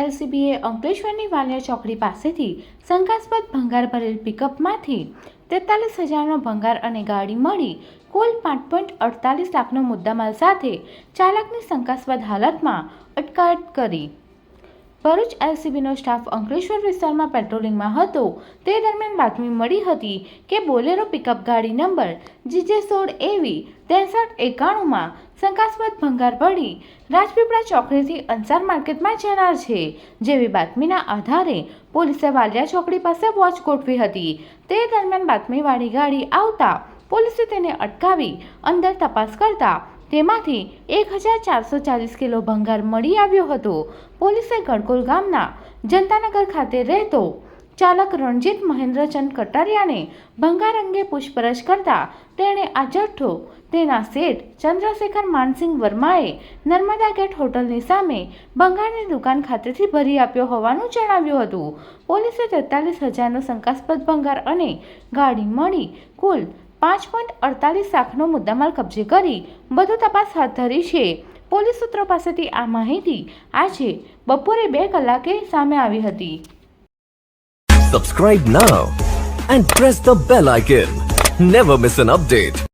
એલસીબીએ અંકલેશ્વરની વાલિયા ચોકડી પાસેથી શંકાસ્પદ ભંગાર ભરેલ પિકઅપમાંથી તેતાલીસ હજારનો ભંગાર અને ગાડી મળી કુલ પાંચ પોઈન્ટ અડતાલીસ લાખનો મુદ્દામાલ સાથે ચાલકની શંકાસ્પદ હાલતમાં અટકાયત કરી. ભરૂચ એલસીબીનો સ્ટાફ અંકલેશ્વર વિસ્તારમાં પેટ્રોલિંગમાં હતો. તે દરમિયાન બાતમી મળી હતી કે બોલેરો પિકઅપ ગાડી નંબર જીજે સોળ એવી ત્રેસઠ એકાણુંમાં શંકાસ્પદ ભંગાર પડી રાજપીપળા ચોકડીથી અંસાર માર્કેટમાં જનાર છે. જેવી બાતમીના આધારે પોલીસે વાલિયા ચોકડી પાસે વોચ ગોઠવી હતી. તે દરમિયાન બાતમીવાળી ગાડી આવતા પોલીસે તેને અટકાવી અંદર તપાસ કરતા તેમાંથી એક હજાર ચારસો ચાલીસ કિલો ભંગાર મળી આવ્યો હતો. પોલીસે ગણકોલ ગામના જનતાનગર ખાતે રહેતો ચાલક રણજીત મહેન્દ્રચંદ કટારિયાને ભંગાર અંગે પૂછપરછ કરતા તેણે આ જથ્થો તેના શેઠ ચંદ્રશેખર માનસિંહ વર્માએ નર્મદા ગેટ હોટલની સામે ભંગારની દુકાન ખાતેથી ભરી આપ્યો હોવાનું જણાવ્યું હતું. પોલીસે તેતાલીસ હજારનો શંકાસ્પદ ભંગાર અને ગાડી મળી કુલ પાંચ પોઈન્ટ અડતાલીસ લાખનો મુદ્દામાલ કબજે કરી વધુ તપાસ હાથ ધરી છે. પોલીસ સૂત્રો પાસેથી આ માહિતી આજે બપોરે બે કલાકે સામે આવી હતી. Subscribe now and press the bell icon never miss an update.